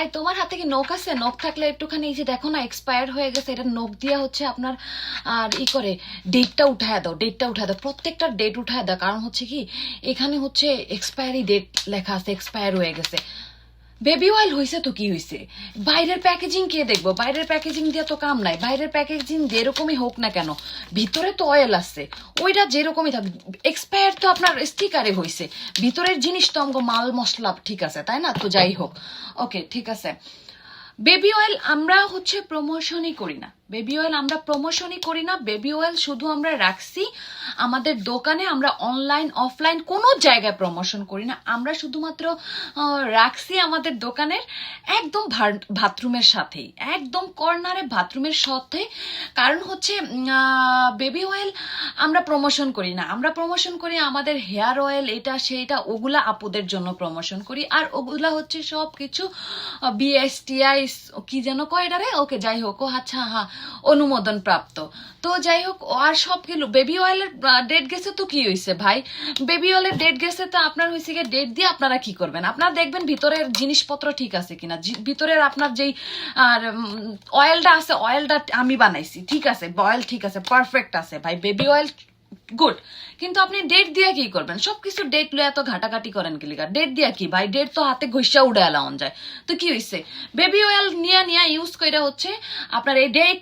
এই, তোমার হাতে কি নখ আছে? নখ থাকলে একটুখানি এই যে দেখো না এক্সপায়ার হয়ে গেছে, এটা নখ দিয়া হচ্ছে আপনার, আর ই করে ডেটটা উঠায় দাও ডেটটা উঠায় দাও, প্রত্যেকটা ডেট উঠায় দাও। কারণ হচ্ছে কি, এখানে হচ্ছে এক্সপায়ারি ডেট লেখা আছে এক্সপায়ার হয়ে গেছে। বেবি অয়েল হয়েছে তো কি হয়েছে বাইরের প্যাকেজিং কে দেখব? বাইরের প্যাকেজিং দিয়ে তো কাম নাই। বাইরের প্যাকেজিং যেরকমই হোক না কেন, ভিতরে তো অয়েল আসছে ওইটা যেরকমই থাক এক্সপায়ার তো আপনার স্টিকারে হয়েছে ভিতরের জিনিস তো আমগো মাল মশলা ঠিক আছে, তাই না? তো যাই হোক। ওকে ঠিক আছে। বেবি অয়েল আমরা হচ্ছে প্রমোশনই করি না। বেবি অয়েল আমরা প্রমোশনই করি না। বেবি অয়েল শুধু আমরা রাখছি। আমাদের দোকানে আমরা অনলাইন অফলাইন কোনো জায়গায় প্রমোশন করি না। আমরা শুধুমাত্র রাখছি আমাদের দোকানের একদম বাথরুমের সাথেই। একদম কর্নারে বাথরুমের সাথে। কারণ হচ্ছে বেবি অয়েল আমরা প্রমোশন করি না। আমরা প্রমোশন করি আমাদের হেয়ার অয়েল এটা, সেইটা, ওগুলা আপুদের জন্য প্রমোশন করি। আর ওগুলা হচ্ছে সব কিছু বিএসটিআই কি যেন কয় এটারে? ওকে, যাই হোক, ও আচ্ছা হ্যাঁ অনুমোদন প্রাপ্ত। তো যাই হোক আর সব কিলো বেবি অয়েলের ডেট গেছে তো কি হয়েছে ভাই? বেবি অয়েলের ডেট গেছে তো আপনার হয়েছে গিয়ে ডেট দিয়ে আপনারা কি করবেন? আপনারা দেখবেন ভিতরের জিনিসপত্র ঠিক আছে কিনা? ভিতরের আপনার যেই, আর অয়েলটা আছে অয়েলটা আমি বানাইছি। ঠিক আছে অয়েল ঠিক আছে পারফেক্ট আছে ভাই। Baby oil good. কিন্তু আপনি ডেট দিয়ে কি করবেন? সবকিছু ডেট লয়ে এত ঘাটাঘাটি করেন কি ডেট দিয়া কি? ভাই ডেট তো হাতে ঘষা উড়ে এলাম যায়। তো কি হইছে? বেবি অয়েল নিয়ে নিয়ে ইউজ কইরা হচ্ছে আপনার এই ডেট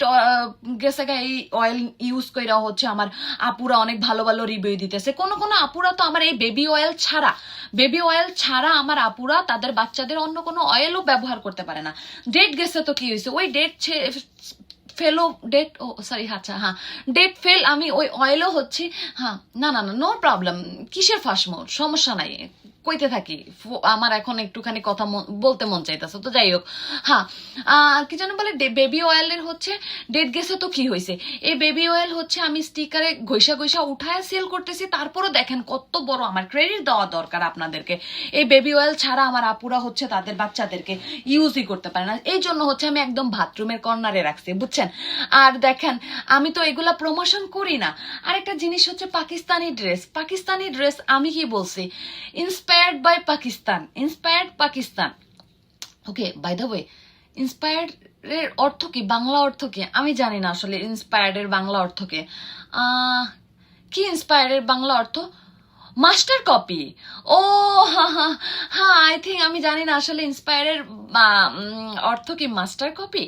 গেছে এই অয়েল ইউজ কইরা হচ্ছে আমার আপুরা অনেক ভালো ভালো রিভিউ দিতেছে। কোন কোন আপুরা তো আমার এই বেবি অয়েল ছাড়া বেবি অয়েল ছাড়া আমার আপুরা তাদের বাচ্চাদের অন্য কোনো অয়েলও ব্যবহার করতে পারে না। ডেট গেছে তো কি হয়েছে ওই ডেট ফেলো ডেট ও সরি আচ্ছা হ্যাঁ ডেট ফেল আমি ওই অয়েলও হচ্ছি হ্যাঁ না না না নো প্রবলেম কিসের ফাঁসমো সমস্যা নাই কইতে থাকি। আমার এখন একটুখানি কথা বলতে মন চাইতেছে, তো যাই হোক। হ্যাঁ কি যেন বলে বেবি অয়েলের হচ্ছে ডেট গেছে তো কি হয়েছে এই বেবি অয়েল হচ্ছে, আমি স্টিকারে ঘষা ঘষা উঠায় সেল করতেছি, তারপরও দেখেন কত বড় আমার ক্রেডিট দেওয়া দরকার আপনাদেরকে। এই বেবি অয়েল ছাড়া আমার আপুরা হচ্ছে তাদের বাচ্চাদেরকে ইউজই করতে পারে না। এই জন্য হচ্ছে আমি একদম বাথরুমের কর্নারে রাখছি, বুঝছেন? আর দেখেন, আমি তো এগুলা প্রমোশন করি না। আরেকটা জিনিস হচ্ছে পাকিস্তানি ড্রেস পাকিস্তানি ড্রেস আমি কি বলছি? Inspired by Pakistan inspired Pakistan okay by the way inspired এর অর্থ কি? বাংলা অর্থ কি? আমি জানি না আসলে ইন্সপায়ার্ড এর বাংলা অর্থ কি। কি ইন্সপায়ার্ড এর বাংলা অর্থ? মাস্টার কপি ও, হা হা হ্যাঁ আই থিঙ্ক আমি জানি না আসলে ইন্সপায়ারের অর্থ কি মাস্টার কপি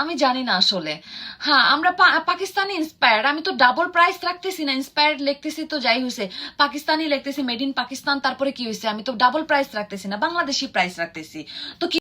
আমি জানি না আসলে। হ্যাঁ আমরা পাকিস্তানি ইন্সপায়ার্ড আমি তো ডাবল প্রাইস রাখতেছি না ইন্সপায়ার্ড লিখতেছি তো যাই হয়েছে পাকিস্তানি লিখতেছি মেড ইন পাকিস্তান তারপরে কি হয়েছে আমি তো ডাবল প্রাইস রাখতেছি না, বাংলাদেশি প্রাইস রাখতেছি। তো